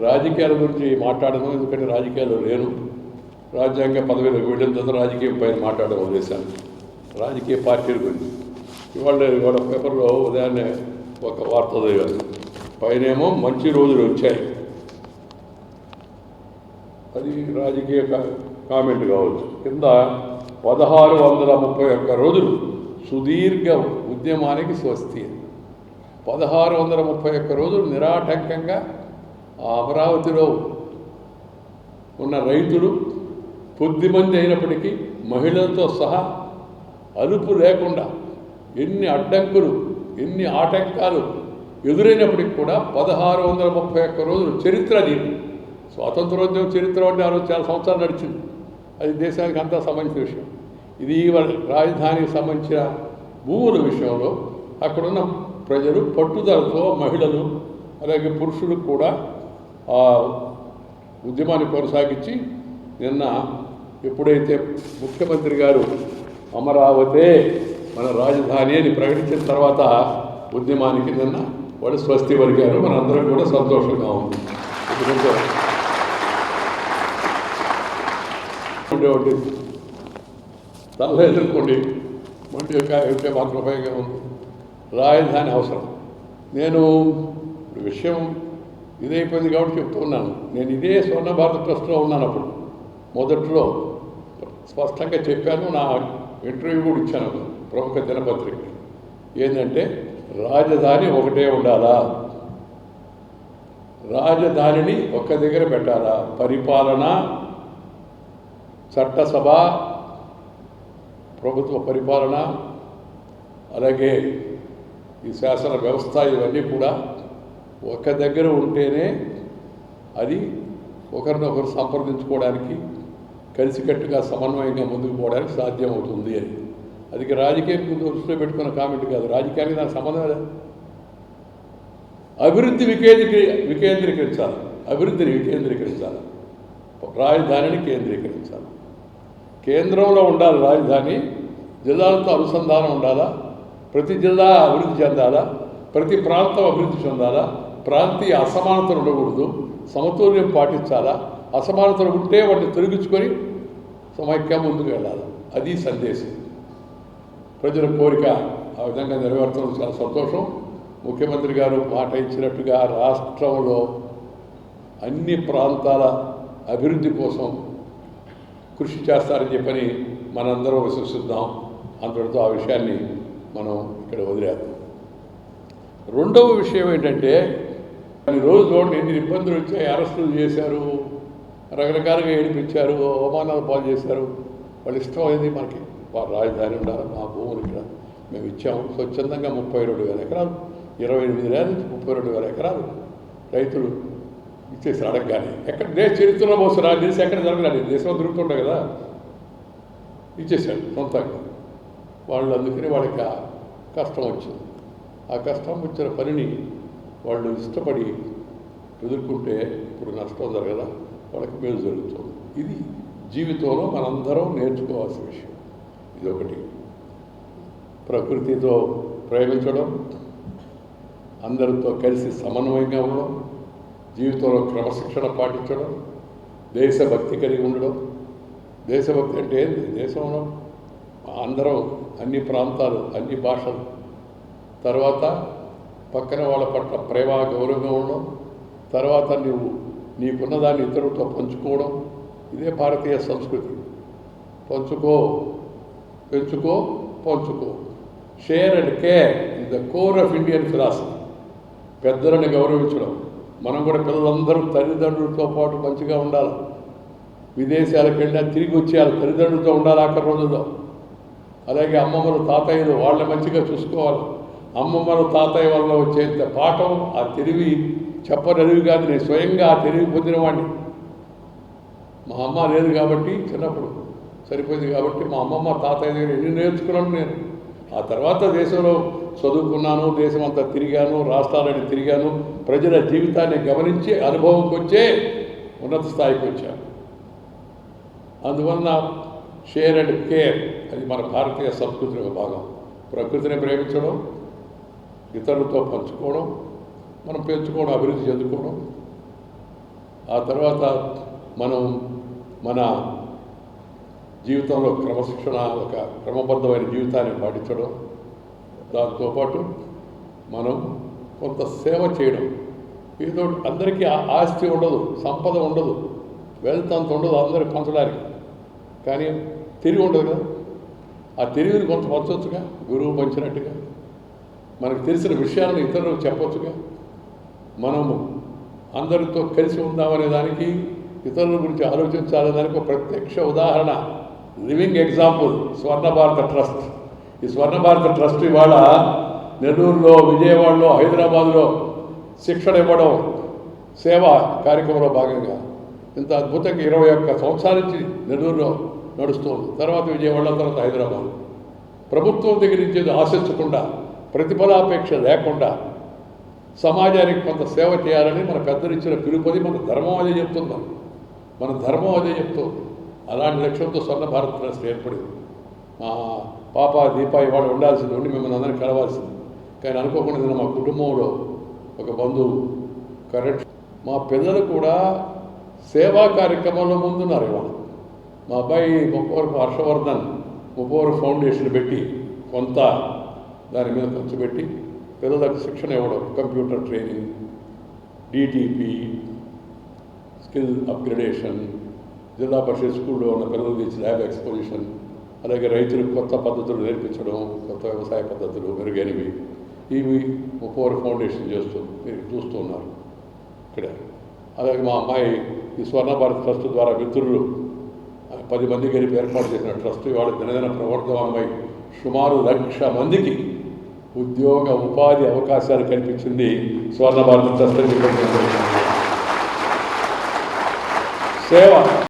రాజకీయాల గురించి మాట్లాడను ఎందుకంటే రాజకీయాలు లేను. రాజ్యాంగ పదవిలోకి వెళ్ళిన తర్వాత రాజకీయం పైన మాట్లాడడం వదిలేశాను. రాజకీయ పార్టీల గురించి. ఇవాళ ఇవాళ పేపర్లో ఉదయాన్నే ఒక వార్త చదివాను. పైనేమో మంచి రోజులు వచ్చాయి. అది రాజకీయ కా- కామెంట్ కావచ్చు. కింద పదహారు వందల ముప్పై ఒక్క రోజులు సుదీర్ఘ ఉద్యమానికి స్వస్తి. పదహారు వందల ముప్పై ఒక్క రోజులు నిరాటంకంగా ఆ అమరావతిలో ఉన్న రైతులు కొద్దిమంది అయినప్పటికీ మహిళలతో సహా అలుపు లేకుండా ఎన్ని అడ్డంకులు ఎన్ని ఆటంకాలు ఎదురైనప్పటికి కూడా పదహారు వందల ముప్పై ఒక్క రోజులు చరిత్ర దీన్ని స్వాతంత్రోద్యమ చరిత్ర అంటే ఆ రోజు చాలా సంవత్సరాలు నడిచింది. అది దేశానికి అంతా సంబంధించిన విషయం. ఇది రాజధానికి సంబంధించిన భూముల విషయంలో అక్కడున్న ప్రజలు పట్టుదలతో మహిళలు అలాగే పురుషులు కూడా ఆ ఉద్యమాన్ని కొనసాగించి నిన్న ఎప్పుడైతే ముఖ్యమంత్రి గారు అమరావతే మన రాజధాని అని ప్రకటించిన తర్వాత ఉద్యమానికి నిన్న వాళ్ళు స్వస్తి పలికారు. మనందరం కూడా సంతోషంగా ఉంది. ఎందుకంటే ఉండేవాడి తల ఎదుర్కోండి. మండి యొక్క ఉంటే మాత్రం ఉపయోగంగా ఉంది. రాజధాని అవసరం. నేను విషయం ఇదైపోయింది కాబట్టి చెప్తూ ఉన్నాను. నేను ఇదే స్వర్ణ భారత ట్రస్ట్లో ఉన్నాను అప్పుడు. మొదట్లో స్పష్టంగా చెప్పాను నా ఇంటర్వ్యూ కూడా ఇచ్చాను ప్రముఖ దినపత్రిక ఏంటంటే రాజధాని ఒకటే ఉండాలా? రాజధానిని ఒక్క దగ్గర పెట్టాలా? పరిపాలన? చట్టసభ? ప్రభుత్వ పరిపాలన? అలాగే ఈ శాసన వ్యవస్థ ఇవన్నీ కూడా ఒక దగ్గర ఉంటేనే అది ఒకరినొకరు సంప్రదించుకోవడానికి కలిసికట్టుగా సమన్వయంగా ముందుకు పోవడానికి సాధ్యమవుతుంది అని. అది రాజకీయం దృష్టిలో పెట్టుకున్న కామెంట్ కాదు. రాజకీయానికి దానికి సంబంధం లేదు? అభివృద్ధి వికేంద్రీ వికేంద్రీకరించాలి. అభివృద్ధిని వికేంద్రీకరించాలి. రాజధానిని కేంద్రీకరించాలి. కేంద్రంలో ఉండాలి రాజధాని జిల్లాలతో అనుసంధానం ఉండాలా? ప్రతి జిల్లా అభివృద్ధి చెందాలా? ప్రతి ప్రాంతం అభివృద్ధి చెందాలా? ప్రాంతీయ అసమానతలు ఉండకూడదు. సమతుల్యం పాటించాలా? అసమానతలు ఉంటే వాటిని తొలగించుకొని సమైక్య ముందుకు వెళ్ళాలి. అది సందేశం. ప్రజల కోరిక ఆ విధంగా నెరవేర్చడం చాలా సంతోషం. ముఖ్యమంత్రి గారు మాట ఇచ్చినట్టుగా రాష్ట్రంలో అన్ని ప్రాంతాల అభివృద్ధి కోసం కృషి చేస్తారని చెప్పని మనందరం విశ్వసిద్దాం. అంతటితో ఆ విషయాన్ని మనం ఇక్కడ వదిలేద్దాం. రెండవ విషయం ఏంటంటే ఈ రోజు చూడండి ఎన్ని ఇబ్బందులు వచ్చాయి అరెస్టులు చేశారు రకరకాలుగా ఏడిపించారు అవమానాలు పాలు చేశారు. వాళ్ళు ఇష్టం అయింది మనకి వాళ్ళ రాజధాని ఉండాలి మా భూములు ఇక్కడ మేము ఇచ్చాము. స్వచ్ఛందంగా ముప్పై రెండు వేల ఎకరాలు ఇరవై ఎనిమిది వేల నుంచి ముప్పై రెండు వేల ఎకరాలు రైతులు ఇచ్చేసి అడగగానే. ఎక్కడ దేశ చరిత్రలో మోసం నాకు ఎక్కడ జరగలేదు. దేశంలో దొరుకుతుంటాయి కదా. ఇచ్చేసాడు సొంతంగా. వాళ్ళు అందుకని వాళ్ళకి ఆ కష్టం వచ్చింది. ఆ కష్టం వచ్చిన పనిని వాళ్ళు ఇష్టపడి ఎదుర్కొంటే ఇప్పుడు నష్టం జరగదా? వాళ్ళకి మేలు జరుగుతుంది. ఇది జీవితంలో మనందరం నేర్చుకోవాల్సిన విషయం. ఇదొకటి. ప్రకృతితో ప్రేమించడం అందరితో కలిసి సమన్వయంగా ఉండడం జీవితంలో క్రమశిక్షణ పాటించడం దేశభక్తి కలిగి ఉండడం. దేశభక్తి అంటే ఏంది? దేశంలో అందరం అన్ని ప్రాంతాలు అన్ని భాషలు. తర్వాత పక్కన వాళ్ళ పట్ల ప్రేమ గౌరవంగా ఉండడం. తర్వాత నువ్వు నీకున్నదాన్ని ఇతరులతో పంచుకోవడం. ఇదే భారతీయ సంస్కృతి. పంచుకో పెంచుకో పంచుకో. Share and care is the core of Indian philosophy పెద్దలను గౌరవించడం. మనం కూడా పిల్లలందరూ తల్లిదండ్రులతో పాటు మంచిగా ఉండాలి. విదేశాలకు వెళ్ళినా తిరిగి వచ్చేయాలి. తల్లిదండ్రులతో ఉండాలి ఆఖరి రోజుల్లో. అలాగే అమ్మమ్మలు తాతయ్యలు వాళ్ళని మంచిగా చూసుకోవాలి. అమ్మమ్మలు తాతయ్య వల్ల వచ్చేంత పాఠం ఆ తెలివి చెప్పనరివి కాదు నేను స్వయంగా ఆ తెలివి పొందినవాడిని మా అమ్మ లేదు కాబట్టి చిన్నప్పుడు సరిపోయింది కాబట్టి మా అమ్మమ్మ తాతయ్య దగ్గర ఎన్ని నేర్చుకున్నాను నేను. ఆ తర్వాత దేశంలో చదువుకున్నాను దేశం అంతా తిరిగాను రాష్ట్రాలని తిరిగాను. ప్రజల జీవితాన్ని గమనించి అనుభవంకి వచ్చే ఉన్నత స్థాయికి వచ్చాను. అందువలన షేర్ అండ్ కేర్ అది మన భారతీయ సంస్కృతిలో ఒక భాగం. ప్రకృతిని ప్రేమించడం ఇతరులతో పంచుకోవడం మనం పెంచుకోవడం అభివృద్ధి చెందుకోవడం. ఆ తర్వాత మనం మన జీవితంలో క్రమశిక్షణ ఒక క్రమబద్ధమైన జీవితాన్ని పాటించడం. దాంతోపాటు మనం కొంత సేవ చేయడం. ఏదో అందరికీ ఆస్తి ఉండదు సంపద ఉండదు. వెళ్తంత అంత ఉండదు అందరికి పంచడానికి. కానీ తిరిగి ఉండదు కదా? ఆ తెలివిని కొంత పంచవచ్చుగా గురువు పంచినట్టుగా? మనకు తెలిసిన విషయాలను ఇతరులకు చెప్పొచ్చుగా? మనము అందరితో కలిసి ఉందామనే దానికి ఇతరుల గురించి ఆలోచించాలనే దానికి ఒక ప్రత్యక్ష ఉదాహరణ. లివింగ్ ఎగ్జాంపుల్ స్వర్ణ భారత ట్రస్ట్. ఈ స్వర్ణ భారత ట్రస్ట్ ఇవాళ నెల్లూరులో విజయవాడలో హైదరాబాద్లో శిక్షణ ఇవ్వడం సేవా కార్యక్రమంలో భాగంగా. ఇంత అద్భుతంగా ఇరవై ఒక్క సంవత్సరాల నుంచి నెల్లూరులో నడుస్తుంది. తర్వాత విజయవాడలో తర్వాత హైదరాబాద్. ప్రభుత్వం దగ్గర నుంచి ఆశించకుండా ప్రతిఫలాపేక్ష లేకుండా సమాజానికి కొంత సేవ చేయాలని మన పెద్దలు ఇచ్చిన పిలుపది మన ధర్మం అదే చెప్తున్నాం మన ధర్మం అదే చెప్తుంది. అలాంటి లక్ష్యంతో స్వర్ణ భారత్ ట్రస్ట్ ఏర్పడింది. మా పాప దీప ఇవాళ ఉండాల్సింది ఉండి మిమ్మల్ని అందరినీ కలవాల్సింది. కానీ అనుకోకుండా మా కుటుంబంలో ఒక బంధువు కరెక్ట్. మా పిల్లలు కూడా సేవా కార్యక్రమంలో ముందున్నారు ఇవాళ. మా అబ్బాయి ముప్పవరపు హర్షవర్ధన్ ముప్పవరపు ఫౌండేషన్ పెట్టి కొంత దాని మీద ఖర్చు పెట్టి పిల్లలకు శిక్షణ ఇవ్వడం computer training DTP skill upgradation జిల్లా పరిషత్ స్కూల్లో ఉన్న పిల్లలు తెచ్చి ల్యాబ్ ఎక్స్పోజిషన్ అలాగే రైతులకు కొత్త పద్ధతులు నేర్పించడం కొత్త వ్యవసాయ పద్ధతులు మెరుగైనవి. ఇవి ముప్పవర్ ఫౌండేషన్ చేస్తూ మీరు చూస్తూ ఉన్నారు ఇక్కడ. అలాగే మా అమ్మాయి ఈ స్వర్ణ భారత్ ట్రస్ట్ ద్వారా మిత్రులు పది మంది కలిపి ఏర్పాటు చేసిన ట్రస్ట్ ఇవాళ దినదిన ప్రవర్ధమానమై సుమారు లక్ష మందికి ఉద్యోగ ఉపాధి అవకాశాలు కల్పించింది స్వర్ణ భారత ట్రస్ట్ సేవ.